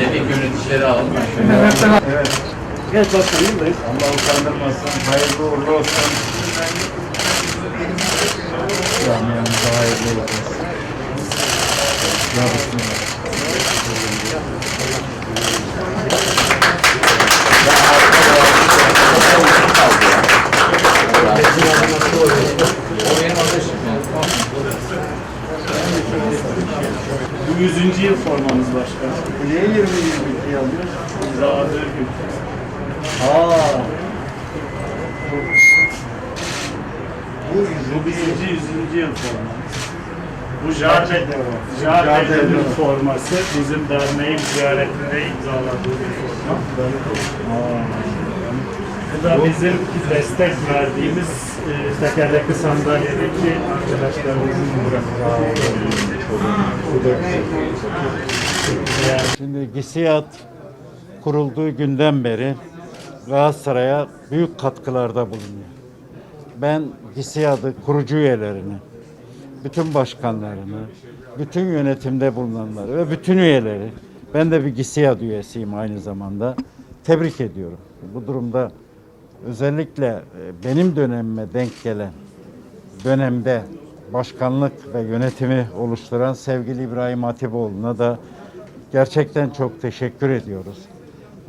Yeni yöneticileri alalım. Evet başkanım buradayız. Allah utandırmasın. Hayırlı uğurlu olsun. Camiamıza hayırlı olsun. Ya Bismillah. O benim arkadaşım. Bu 100. yıl formamız başkanım. Niye 20 22 alıyor? Aa. Bu birinci 100. yıl formamız. Bu Jardel. Jardel'in forması bizim derneğin ziyaretinde imzaladığı bir forma. Bu da bizim destek verdiğimiz e, tekerlekli sandalyedeki arkadaşlarımızın Yani Şimdi GİSİAD kurulduğu günden beri Galatasaray'a büyük katkılarda bulunuyor. Ben GİSİAD'ı kurucu üyelerini, bütün başkanlarını, bütün yönetimde bulunanları ve bütün üyeleri, ben de bir GİSİAD üyesiyim aynı zamanda, tebrik ediyorum. Bu durumda özellikle e, benim dönemime denk gelen dönemde başkanlık ve yönetimi oluşturan sevgili İbrahim Hatipoğlu'na da gerçekten çok teşekkür ediyoruz.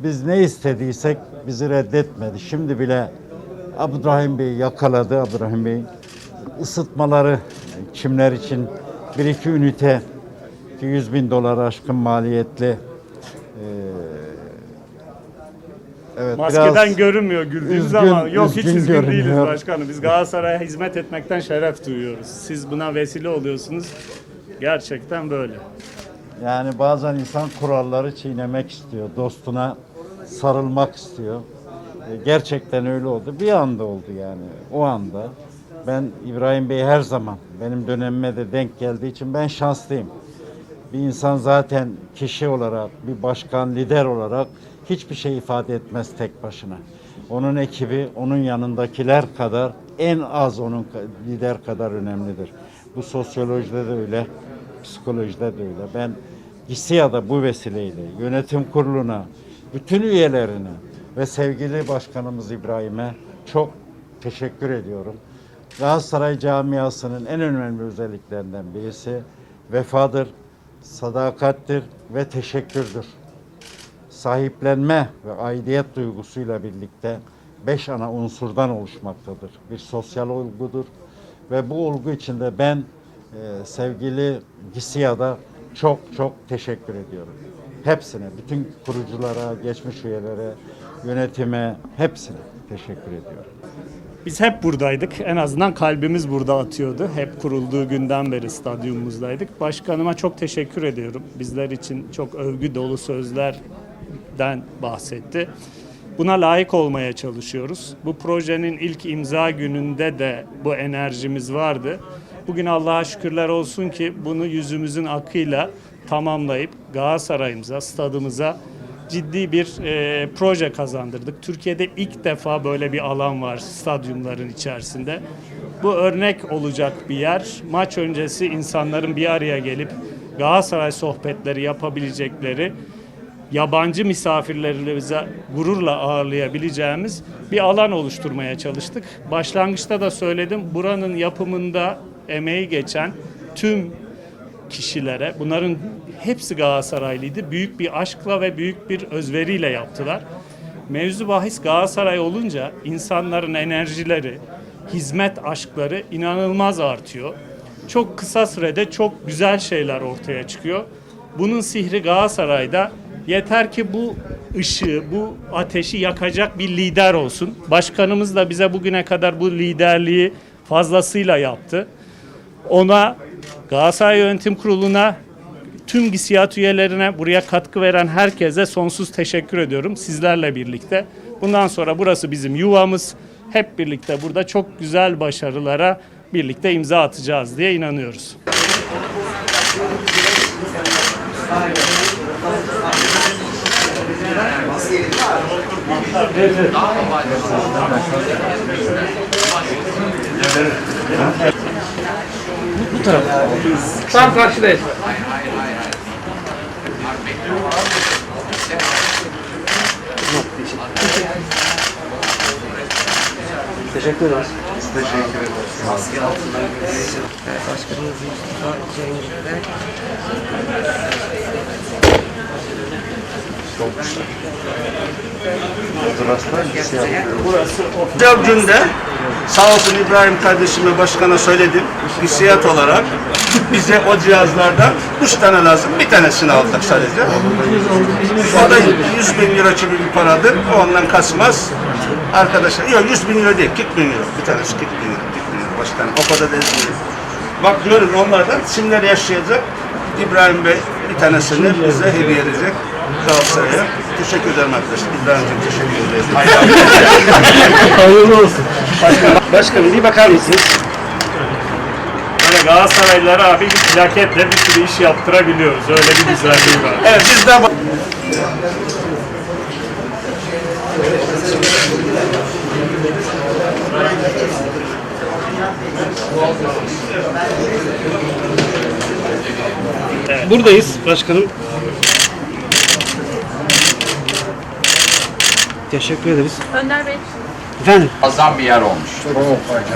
Biz ne istediysek bizi reddetmedi. Şimdi bile Abdurrahim Bey yakaladı. Abdurrahim Bey ısıtmaları kimler için bir iki ünite ki 100 bin dolar aşkın maliyetli eee, evet, Maskeden görünmüyor güldüğümüz üzgün- ama yok hiç üzgün üzgün değiliz görünüyor. başkanım. Biz Galatasaray'a hizmet etmekten şeref duyuyoruz. Siz buna vesile oluyorsunuz. Gerçekten böyle. Yani bazen insan kuralları çiğnemek istiyor. Dostuna sarılmak istiyor. E, Gerçekten öyle oldu. Bir anda oldu yani. O anda. Ben İbrahim Bey her zaman benim dönemime de denk geldiği için ben şanslıyım. Bir insan zaten kişi olarak, bir başkan, lider olarak hiçbir şey ifade etmez tek başına. Onun ekibi, onun yanındakiler kadar en az onun lider kadar önemlidir. Bu sosyolojide de öyle, psikolojide de öyle. Ben GİSİAD'a bu vesileyle yönetim kuruluna, bütün üyelerine ve sevgili başkanımız İbrahim'e çok teşekkür ediyorum. Galatasaray camiasının en önemli özelliklerinden birisi vefadır, sadakattir ve teşekkürdür. Sahiplenme ve aidiyet duygusuyla birlikte beş ana unsurdan oluşmaktadır. Bir sosyal olgudur ve bu olgu içinde ben e, sevgili GİSİAD'a çok çok teşekkür ediyorum. Hepsine, bütün kuruculara, geçmiş üyelere, yönetime, hepsine teşekkür ediyorum. Biz hep buradaydık. En azından kalbimiz burada atıyordu. Hep kurulduğu günden beri stadyumumuzdaydık. Başkanıma çok teşekkür ediyorum. Bizler için çok övgü dolu sözlerden bahsetti. Buna layık olmaya çalışıyoruz. Bu projenin ilk imza gününde de bu enerjimiz vardı. Bugün Allah'a şükürler olsun ki bunu yüzümüzün akıyla tamamlayıp Galatasaray'ımıza, stadımıza ciddi bir e, proje kazandırdık. Türkiye'de ilk defa böyle bir alan var stadyumların içerisinde. Bu örnek olacak bir yer. Maç öncesi insanların bir araya gelip Galatasaray sohbetleri yapabilecekleri yabancı misafirlerimize gururla ağırlayabileceğimiz bir alan oluşturmaya çalıştık. Başlangıçta da söyledim buranın yapımında emeği geçen tüm kişilere bunların hepsi Galatasaraylıydı. Büyük bir aşkla ve büyük bir özveriyle yaptılar. Mevzu bahis Galatasaray olunca insanların enerjileri, hizmet aşkları inanılmaz artıyor. Çok kısa sürede çok güzel şeyler ortaya çıkıyor. Bunun sihri Galatasaray'da yeter ki bu ışığı, bu ateşi yakacak bir lider olsun. Başkanımız da bize bugüne kadar bu liderliği fazlasıyla yaptı. Ona Galatasaray Yönetim Kurulu'na tüm GİSİAD üyelerine buraya katkı veren herkese sonsuz teşekkür ediyorum sizlerle birlikte. Bundan sonra burası bizim yuvamız. Hep birlikte burada çok güzel başarılara birlikte imza atacağız diye inanıyoruz. Maske var. Tam karşıdayız. Teşekkür ederiz. Başkanımız Mustafa Cengiz'de Güzel günde sağ olsun İbrahim kardeşime başkana söyledim. Hissiyat olarak bize o cihazlardan üç tane lazım. Bir tanesini aldık sadece. O da 100 bin euro gibi bir paradır. O ondan kasmaz. Arkadaşlar yok 100 bin euro değil 40 bin euro. Bir tanesi 40 bin euro. 40 bin euro başkanım. O kadar da değil. Bak görün onlardan simler yaşayacak. İbrahim Bey bir tanesini bize hediye edecek. Galatasaray'a. Teşekkür ederim arkadaşlar. İbrahim'ciğim teşekkür ederim. Hayırlı olsun. Başkanım bir bakar mısınız? Böyle Galatasaraylılara abi bir plaketle bir sürü iş yaptırabiliyoruz. Öyle bir güzelliği var. Evet biz de Buradayız başkanım. Teşekkür ederiz. Önder Bey. Efendim? Muazzam bir yer olmuş.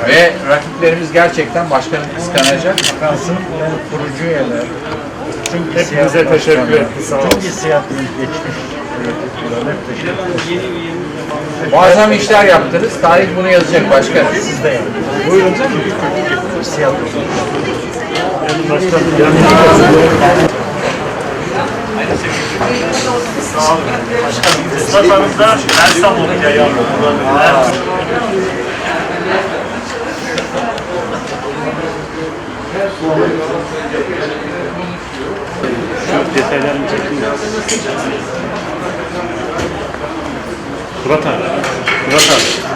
Ve rakiplerimiz gerçekten başkanı kıskanacak. Kurucu üyeler. Hepinize teşekkür ettik. Tüm hissiyatını geçmiş. Muazzam işler yaptınız. Tarih bunu yazacak başkanım. Siz de yani. Buyurun. Hissiyat. Mustafa'mızda Ersam Okya Şu detaylarını çekeyim. Murat abi. Murat abi.